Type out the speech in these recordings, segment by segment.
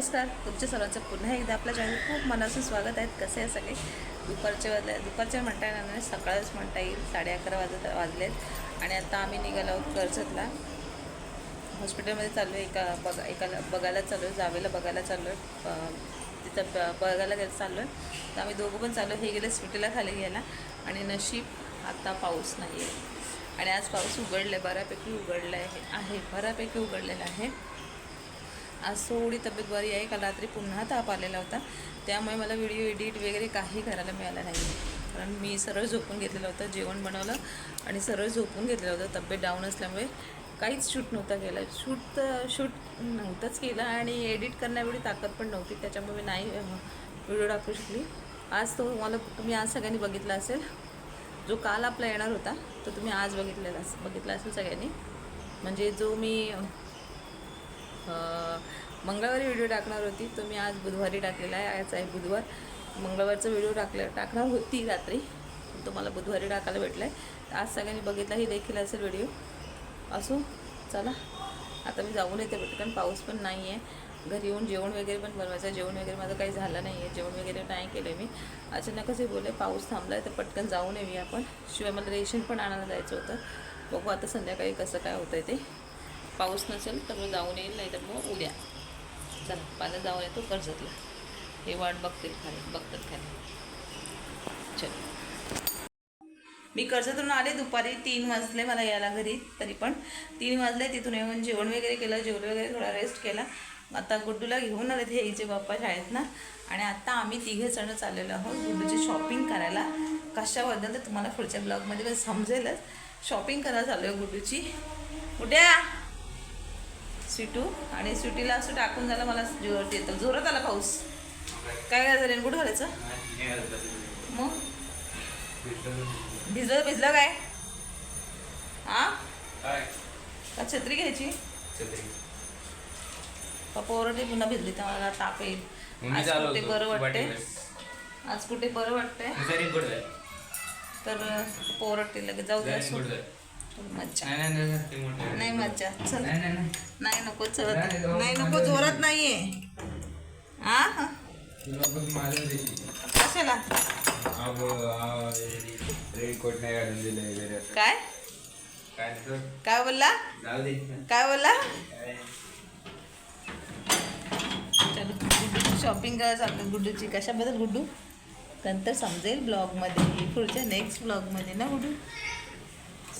नमस्कार तुमच्या सर्वांचं पुन्हा एकदा आपल्या चॅनल खूप मनापासून स्वागत आहेत कसे आहे सगळे? दुपारचे वाजले दुपारच्या म्हणता येणार नाही सकाळच म्हणता येईल. साडे अकरा वाजत वाजलेत आणि आता आम्ही निघालो आहोत कर्जतला. हॉस्पिटलमध्ये चाललो आहे एका बघा एकाला बघायला चाललो आहे जावेला बघायला चाललो आहे. तिथं ब बघायला गेलं चाललो आहे. तर आम्ही दोघं पण चाललो हे गेले स्वीटीला खाली घ्यायला आणि नशीब आता पाऊस नाही आहे आणि आज पाऊस उघडलं आहे बऱ्यापैकी उघडलं आहे आहे बऱ्यापैकी उघडलेला आहे. आज थोडी तब्येत बरी आहे. काल रात्री पुन्हा ताप आलेला होता. त्यामुळे मला व्हिडिओ एडिट वगैरे काही करायला मिळालं नाही कारण मी सरळ झोपून घेतलेलं होतं जेवण बनवलं आणि सरळ झोपून घेतलेलं होतं. तब्येत डाऊन असल्यामुळे काहीच शूट नव्हता केला. शूट तर शूट नव्हतंच केलं आणि एडिट करण्यावेळी ताकद पण नव्हती. त्याच्यामुळे मी नाही व्हिडिओ टाकू शकली. आज तो मला तुम्ही आज सगळ्यांनी बघितला असेल. जो काल आपला येणार होता तो तुम्ही आज बघितलेला बघितला असेल सगळ्यांनी. म्हणजे जो मी मंगळवारी व्हिडिओ टाकणार होती. तो मी आज बुधवारी टाकलेला आहे. आज आहे बुधवार. मंगळवारचा व्हिडिओ टाकला टाकणार होती रात्री. तुम्हाला तो मला बुधवारी टाकायला भेटला आहे आज सगळ्यांनी बघितलाही देखील असेल व्हिडिओ असो चला. आता मी जाऊन येते पटकन. पाऊस पण नाही आहे घरी येऊन जेवण वगैरे पण बनवायचं जेवण वगैरे माझं काही झालं नाही आहे जेवण वगैरे नाही केलं मी. अचानकच हे बोलले पाऊस थांबला आहे तर पटकन जाऊन येऊया आपण. शिवाय मला रेशन पण आणायला जायचं होतं. बघू आता संध्याकाळी कसं काय होतं आहे ते. पाऊस नसेल तर मग जाऊन येईल नाही तर मग उद्या. चला पाण्यात जाऊन येतो कर्जतला. हे वाट बघतील खाली बघतात खाली. चल. मी कर्जतून आले दुपारी तीन वाजले मला यायला घरी तरी पण. तीन वाजले तिथून येऊन जेवण वगैरे केलं जेवण वगैरे थोडा रेस्ट केला. आता गुड्डूला घेऊन आले ते यायचे बाप्पा शाळेत ना. आणि आता आम्ही तिघे जण चाललेलो आहोत गुड्डूची शॉपिंग करायला. कशाबद्दल तर तुम्हाला पुढच्या ब्लॉगमध्ये समजेलच. शॉपिंग करायला चालू आहे गुड्डूची. उद्या स्वीटू आणि स्वीटीला असं टाकून झालं मला जोरात येतं जोरात आला पाऊस. काय करायचं रेनकोट घालायचं? मग? भिजलं भिजलं काय? हा का छत्री घ्यायची? पप्पा ओरडली पुन्हा भिजली तर मला ताप येईल. आज कुठे बरं वाटते. आज कुठे बरं वाटतंय? तर पप्पा ओरडते लगेच जाऊ दे असो. मज्जा. नाही मज्जा. चल. नाही नको चलत नाही, नको जोरात नाहीये. हा हा कशाला. काय? काय बोलला? काय बोलला? शॉपिंग करायला चालतं गुड्डूची. कशाबद्दल गुड्डू? नंतर समजेल ब्लॉगमध्ये पुढच्या नेक्स्ट ब्लॉगमध्ये ना गुड्डू?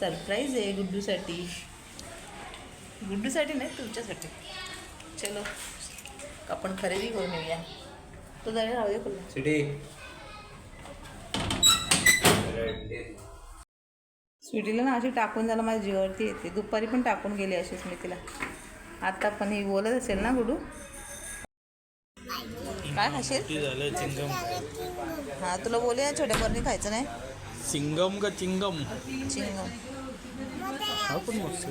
सरप्राईज आहे गुड्डूसाठी. गुड्डूसाठी नाही तुमच्यासाठी. चलो आपण खरेदी करून येऊया. तो जरा राहू दे खुल्ला सिटी. स्वीटीला ना अशी टाकून झालं माझ्या जीवावरती येते. दुपारी पण टाकून गेली अशीच मी तिला. आता पण ही बोलत असेल ना गुडू काय खाशील झालं चिंगम. हा तुला बोले ना छोट्या बरणी खायचं नाही? चिंगम का चिंगम? चिंगम. हा पण मस्त.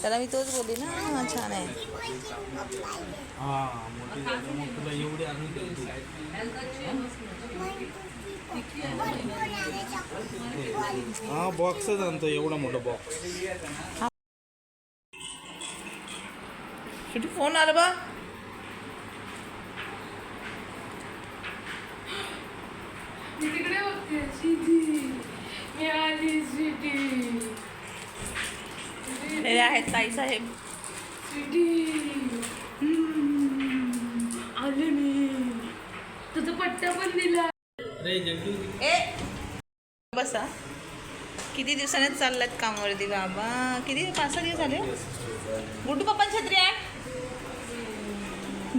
त्याला मी तोच बोलली ना हा छान आहे. हा मोठी झाली मग तुला एवढी आणून देतो. हा बॉक्सच आणतो एवढा मोठा बॉक्स छोटी फोन आला बा. मी तिकडे बघते हे आहेत ताई साहेब आले मी। तुझा पट्टा पण दिला। ए बसा. किती दिवसाने चाललात कामावरती बाबा? किती पाच सहा दिवस झाले? गुड्डू पप्पांची छत्री आण.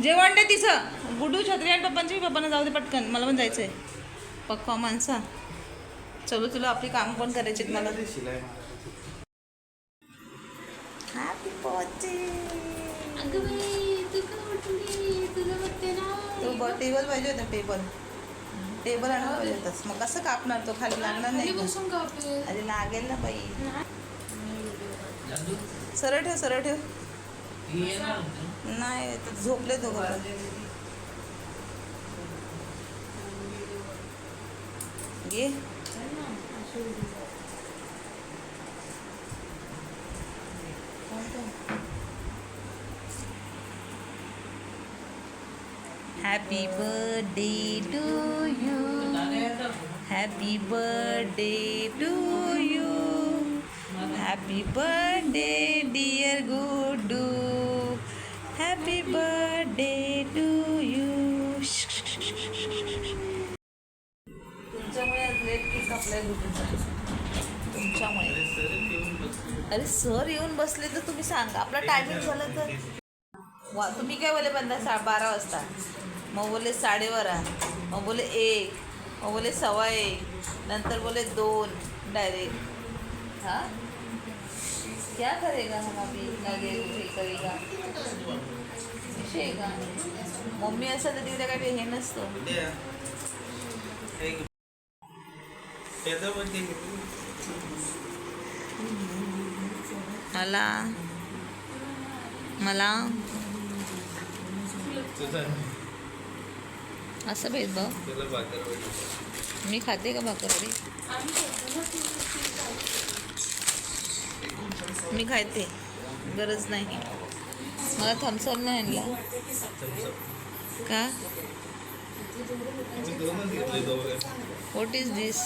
जेवण दे तिचं. गुड्डू छत्री आण पप्पांची. पप्पांना जाऊ दे पटकन. मला पण जायचं आहे पक्का माणसा. चलो तुला आपली काम पण करायची मला. टेबल पाहिजे होता टेबल टेबल आणायला पाहिजे होतास मग कसं कापणार तो? खाली लागणार नाही अरे लागेल ना बाई. सरळ ठेव सरळ ठेव. नाही ते झोपले तो घे Happy birthday to you. Happy birthday to you. Happy birthday, dear Gudu. Happy birthday to आपल्या तुमच्यामुळे. अरे सर येऊन बसले तर तुम्ही सांगा. आपलं टायमिंग झालं तर. वा तुम्ही काय बोले बंदा सा बारा वाजता? मग बोले साडेबारा मग बोले एक. मग बोले सव्वा एक. नंतर बोले दोन. डायरेक्ट हां? क्या करेगा हम अभी? लगे हे करेगा? विषय आहे का? मम्मी असं तर तिकडे काही हे नसतं. मला मला. असं भेदभाव मी खाते का भाकरवडी? मी खाते. गरज नाही. मला थम्सअप नाही आणला. का? व्हॉट इज दिस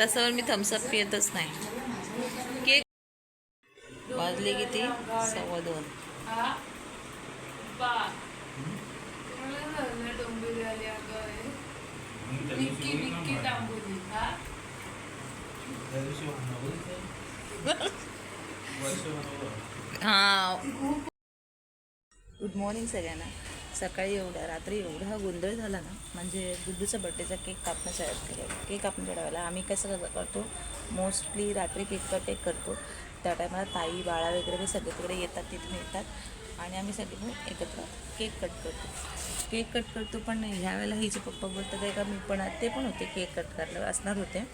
तसं मी थम्सअप पियतच नाही. केक वाजले किती? सव्वा दोन. हां. गुड मॉर्निंग सगळ्यांना. सकाळी एवढा रात्री एवढा गोंधळ झाला ना म्हणजे गुड्डूचा बड्डेचा केक कापण्याच्या केक कापण्याच्या वेळेला आम्ही कसं करतो मोस्टली रात्री केक कट एक करतो. त्या टायमाला ताई बाळा वगैरे सगळे तिकडे येतात तिथून येतात आणि आम्ही सगळे एकत्र केक कट करतो. केक कट करतो पण ह्या वेळेला हिचे पप्पा बोलतात आहे का मी पण ते पण होते केक कट करायला. असणार होते.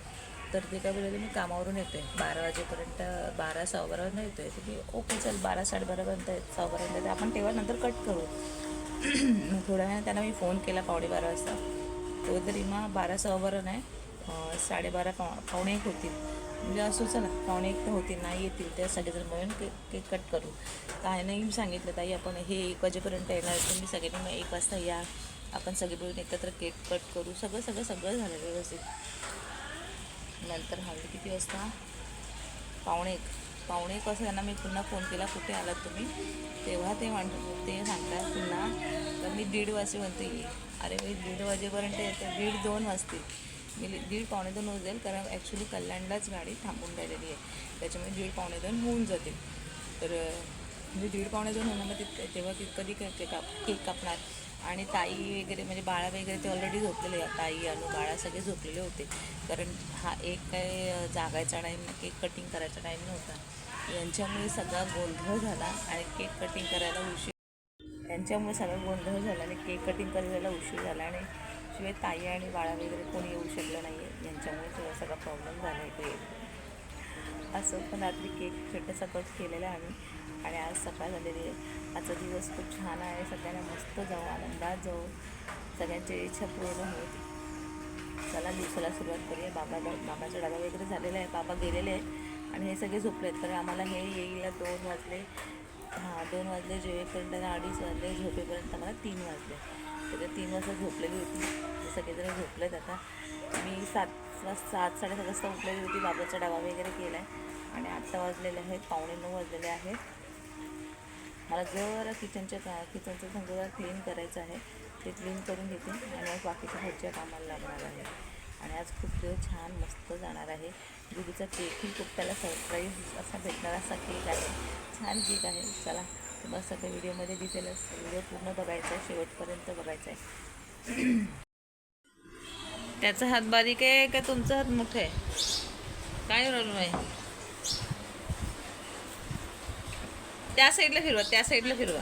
तर ते काय बोलले मी कामावरून येतो आहे बारा वाजेपर्यंत बारा सहा येतो आहे तर मी ओके चल बारा साडेबारापर्यंत येत- सहा बारापर्यंत आपण तेव्हा नंतर कट करू. थोड्या वेळाने त्यांना मी फोन केला पावणे बारा वाजता. तो तरी मग बारा सहा बारा नाही साडेबारा पाव पावणे एक होतील. म्हणजे असं चला पावणे एक तर होतील नाही येतील त्या सगळेजण मिळून केक केक कट करू. काय नाही मी सांगितलं ताई आपण हे एक वाजेपर्यंत येणार तुम्ही सगळ्यांनी मग एक वाजता या. आपण सगळे मिळून एकत्र केक कट करू. सगळं सगळं सगळं झालं व्यवस्थित. नंतर हल्ली किती वाजता? पावणे एक. पाहुणे कसं त्यांना मी पुन्हा फोन केला कुठे आलात तुम्ही? तेव्हा ते म्हण ते सांगतात पुन्हा. तर मी दीड वाजेपर्यंत येईल अरे मी दीड वाजेपर्यंत येते. दीड दोन वाजतील मी दीड पावणे दोन होऊन जाईल कारण ॲक्च्युली कल्याणलाच गाडी थांबून राहिलेली आहे. त्याच्यामुळे दीड पावणे दोन होऊन जातील तर म्हणजे दीड पावणे दोन होणार मग तेव्हा ती कधी केक काप केक कापणार. आणि ताई वगैरे म्हणजे बाळा वगैरे ते ऑलरेडी झोपलेले ताई अनु बाळा सगळे झोपलेले होते. कारण हा एक काय जागायचा टाईम केक कटिंग करायचा टाईम नव्हता. यांच्यामुळे सगळा गोंधळ झाला आणि केक कटिंग करायला उशीर यांच्यामुळे सगळा गोंधळ झाला आणि केक कटिंग करायला उशीर झाला. आणि शिवाय ताई आणि बाळा वगैरे कोणी येऊ शकलं नाही आहे यांच्यामुळे सगळा सगळा प्रॉब्लेम झाला इकडे असं पण रात्री केक छोटासा कट केलेला आम्ही. आणि आज सकाळ झालेली आहे. आजचा दिवस खूप छान आहे. सगळ्यांना मस्त जाऊ आनंदात जाऊ. सगळ्यांची इच्छा पूर्ण होती चला दिवसाला सुरुवात करूया. बाबा बाबाचा डबा वगैरे झालेला आहे. बाबा गेलेले आहे आणि हे सगळे झोपले आहेत कारण आम्हाला हे येईला दोन वाजले. हां दोन वाजले जेवेपर्यंत अडीच वाजले झोपेपर्यंत आम्हाला तीन वाजले. तर तीन वाजता झोपलेली होती. सगळेजण झोपलेत आता. मी सात वाजता सात साडेसात वाजता उठलेली होती. बाबाचा डबा वगैरे केला आहे आणि आत्ता वाजलेले आहेत. पावणे नऊ वाजलेले आहेत. मला जरा किचनच्या का किचनचं समजा क्लीन करायचं आहे ते क्लीन करून घेते आणि आज बाकीच्या घरच्या कामाला लागणार आहे. आणि आज खूप दिवस छान मस्त जाणार आहे. दुधीचा केकही खूप त्याला सरप्राईज असा भेटणार असा केक आहे. छान केक आहे. चला तुम्हाला सगळ्या व्हिडिओमध्ये दिसेलच व्हिडिओ पूर्ण बघायचा आहे शेवटपर्यंत बघायचा आहे. त्याचा हात बारीक आहे का तुमचा? हात मोठा आहे. काय प्रॉब्लेम आहे त्या साईडला फिरवा त्या साईडला फिरवा.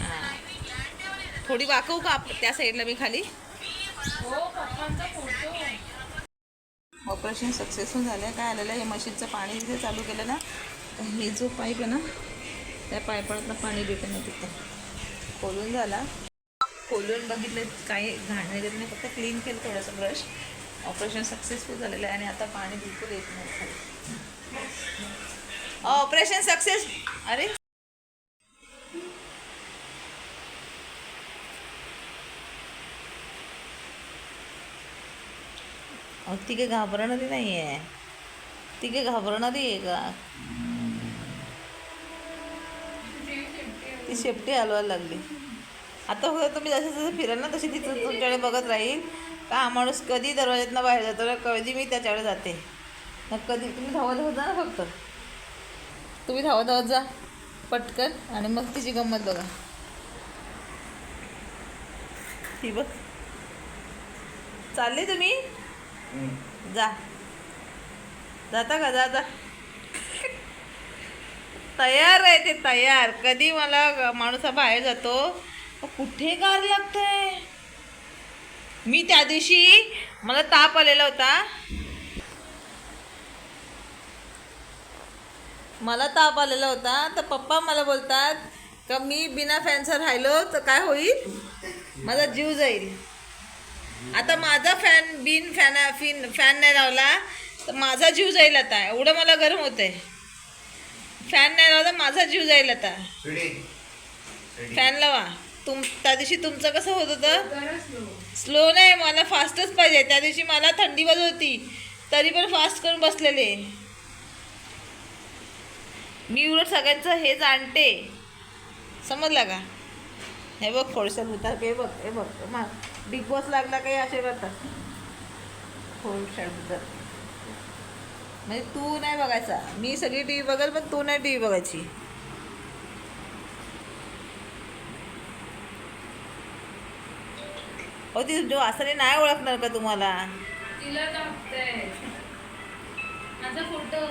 हां. थोडी वाकवू का आप त्या साईडला मी खाली? ऑपरेशन सक्सेसफुल झालं आहे काय आलेलं आहे? हे मशीनचं पाणी इथे चालू केलं ना? तर हे जो पाईप आहे ना त्या पाईपातलं पाणी भेटत नाही तिथं. खोलून झाला. खोलून बघितलं काही घाण वगैरे नाही फक्त क्लीन केलं थोडंसं ब्रश ऑपरेशन सक्सेसफुल झालेलं आहे आणि आता पाणी बिलकुल येत नाही. खाली ऑपरेशन सक्सेस. अरे. ती काही घाबरणारी नाही आहे ती काही घाबरणारी आहे का? ती शेपटी हलवायला लागली. आता हो तुम्ही जसं जसं फिराल ना तशी तिथं तुमच्याकडे बघत राहील. का हा माणूस कधी दरवाज्यातनं बाहेर जातो कधी मी त्याच्याकडे जाते. कधी तुम्ही धावत होता ना फक्त? तुम्ही धावत धावत जा. पटकन. आणि मग तिची गंमत बघा. ही बघ. चालले तुम्ही? जा. जाता का? जा जा तयार आहे ते तयार. कधी मला माणूस हा बाहेर जातो? कुठे गार लागतंय? मी त्या दिवशी मला ताप आलेला होता. मला ताप आलेला होता तर पप्पा मला बोलतात का मी बिना फॅनचं राहिलो तर काय होईल? माझा जीव जाईल. आता माझा फॅन बिन फॅन फिन फॅन नाही लावला तर माझा जीव जाईल आता. एवढं मला गरम होतंय. फॅन नाही लावला तर माझा जीव जाईल आता. फॅन लावा. तुम त्या दिवशी तुमचं कसं होत होतं? स्लो नाही मला फास्टच पाहिजे. त्या दिवशी मला थंडी वाजत होती. तरी पण फास्ट करून बसलेले. मी उलट सगळ्यांचं हेच आणते. समजला का? हे बघ खोडशाल होतात हे बघ हे बघ. मा बिग बॉस लागला काही असे करतात खोडशाल म्हणजे तू नाही बघायचा. मी सगळी टी व्ही बघेल पण तू नाही टी व्ही बघायची. हो ती जो असं नाही ओळखणार का तुम्हाला? तिला माझा फोटो.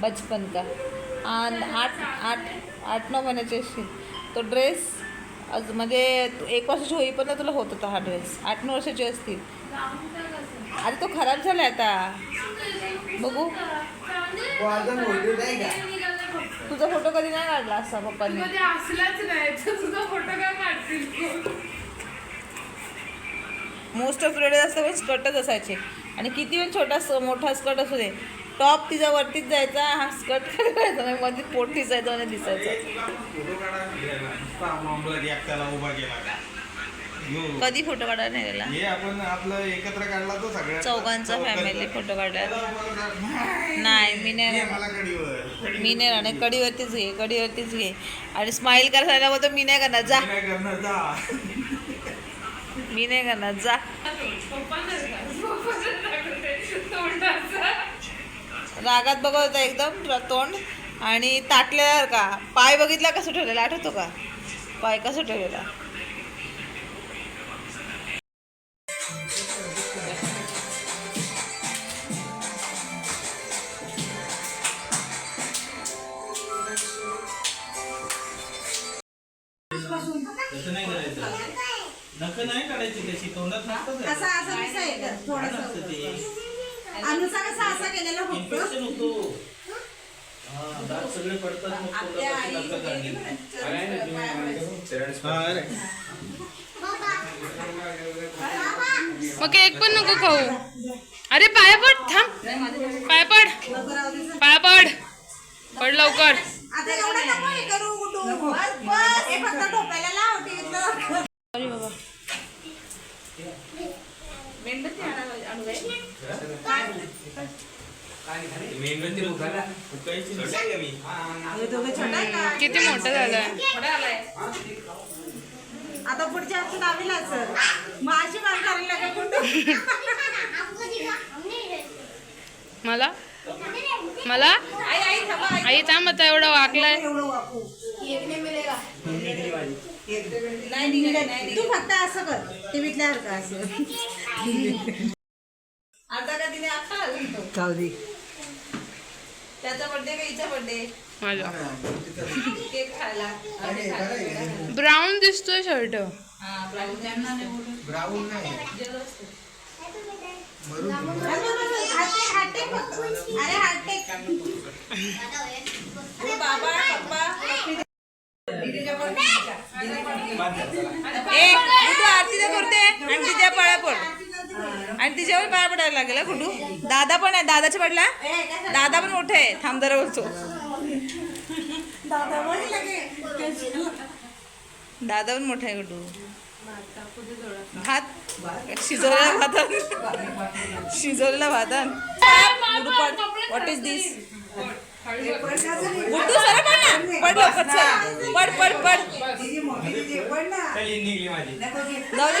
बचपन का आणि आठ आठ आठ नऊ महिन्याची असशील तो ड्रेस आज म्हणजे तू एक वर्षाची होईपर्यंत तुला होत होता हा ड्रेस आठ नऊ वर्षाची असतील. अरे तो खराब झाला आता. बघू. तुझा फोटो कधी नाही काढला असा पप्पांनी? मोस्ट ऑफ लेडीज असतं स्कर्टच असायचे. आणि किती पण छोटा स- मोठा स्कर्ट असू दे. टॉप तिचा वरतीच जायचा हा स्कर्ट जायचा नाही मध्ये पोट दिसायचं आणि दिसायचं. फोटो काढा एकट्याला उभा केला का यो. कधी फोटो काढायला नाही गेला आपण आपलं एकत्र काढला तो सगळ्या चौघांचा फॅमिली फोटो काढला नाही. मी नाही मी नाही राहणार. कडीवरतीच घे कडीवरतीच घे. आणि स्माईल करायला बोलतो मी नाही करणार जा. मी नाही करणार जा. रागात बघत होता एकदम तोंड आणि ताटलेला का? पाय बघितला कसं ठेवलेला? आठवतो का? पाय कसं ठेवलेला? मागे केक पण नको खाऊ. अरे पाया पड थांब. पाया पड. पाया पड. पड लवकर. एवढं नको हे करू गुड्डू. बस बस हे फक्त टोपायला लाव टीव्हीतलं. सॉरी बाबा मेणबत्ती आणायला आणू काय? मेणबत्ती उखाला. फुकायची नसते का मी? हे दोघं छोटा आहे का? किती मोठं आलाय आता पुढच्या हप्त्यात आम्ही सर. मग अशी मान करायला लागा गुड्डू. मला? मला? आई आई थांबा आता एवढा वाकलाय. एवढं वाकू. नाही निघालं, नाही तू फक्त असं कर. टीव्हीतल्या सारखं असं आता का तिने आता त्याचा बर्थडे का हिचा बर्थडे माझा. केक खायला. ब्राऊन दिसतोय शर्ट हा, ब्राऊन त्यांना नाही बोलू. जेवलं असतं. हात टेक, हात टेक फक्त. अरे हात टेक. तू बाबा पप्पा दीदीच्या पण- ए गुड्डू आरती तर करते. आणि तिच्या पाया पड. आणि तिच्यावर पाया पडायला लागेल गुड्डू दादा पण आहे दादाच्या पडला दादा पण मोठा आहे. थांब जरा बोलतो दादा म्हणे लगे. दादा पण मोठा आहे गुड्डू भात? शिजवलेला भातात शिजवलेला भातात what is this Guddu sir पड ना. पड लवकर चल पड पड पड. चल, निघली माझी. जाऊ दे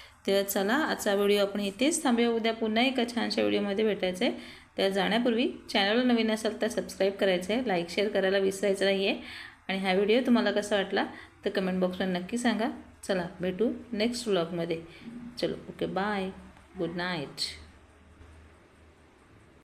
तर चला आजचा व्हिडिओ आपण इथेच थांबूया. उद्या पुन्हा एका छानशा व्हिडिओमध्ये भेटायचं आहे तर जाण्यापूर्वी चॅनलला नवीन असाल तर सबस्क्राईब करायचं आहे लाईक शेअर करायला विसरायचं नाही आहे आणि हा व्हिडिओ तुम्हाला कसा वाटला तर कमेंट बॉक्समध्ये नक्की सांगा. चला भेटू नेक्स्ट व्लॉगमध्ये चलो ओके बाय गुड नाईट